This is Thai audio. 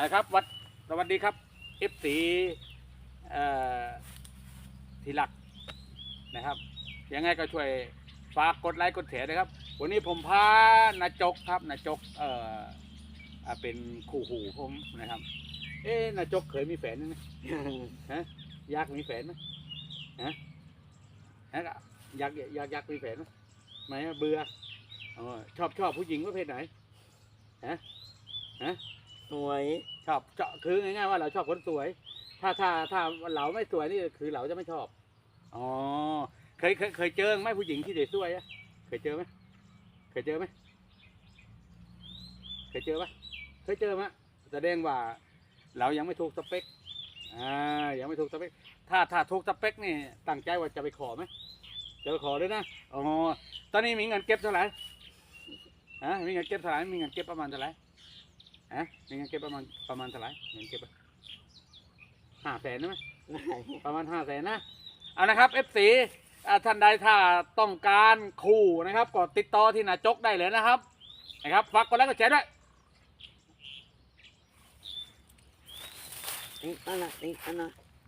นะครับวัดสวัสดีครับเอฟซีที่รักนะครับยังไงก็ช่วยฝากกดไลค์กดแชร์นะครับ วันนี้ผมพานาจกครับนาจกเอ่อเป็นคู่หูผมนะครับ เอ๊นาจกเคยมีแฟนไหมฮะอยากมีแฟนไหมฮะฮะอยากอยากอยากมีแฟนไหมไหมเบื่ออ๋อชอบชอบผู้หญิงประเภทไหนฮะฮะ สวย ชอบเจาะคือง่ายๆว่าเราชอบคนสวย ถ้าถ้าถ้าเราไม่สวยนี่คือเราจะไม่ชอบอ๋อเคยเคยเคยเจอไหมผู้หญิงที่เดสวยอะเคยเจอไหมเคยเจอไหมเคยเจอปะเคยเจอไหมแสดงว่า เรายังไม่ถูกสเปคอ่ายังไม่ถูกสเปคถ้าถ้าถูกสเปคนี่ตั้งใจว่าจะไปขอไหมจะไปขอด้วยนะอ๋อตอนนี้มีเงินเก็บเท่าไหร่ฮะมีเงินเก็บเท่าไหร่มีเงินเก็บประมาณเท่าไหร่ ฮะมีเงินเก็บประมาณประมาณเท่าไหร่เงินเก็บอะห้าแสนใช่ไหมประมาณห้าแสนนะ เอานะครับ F4 อ่าท่านใดถ้าต้องการคู่นะครับก็ติดต่อที่นาจกได้เลยนะครับ นะครับฝากกดไลค์กดแชร์ด้วยนี่ก็นะนี่ก็นะ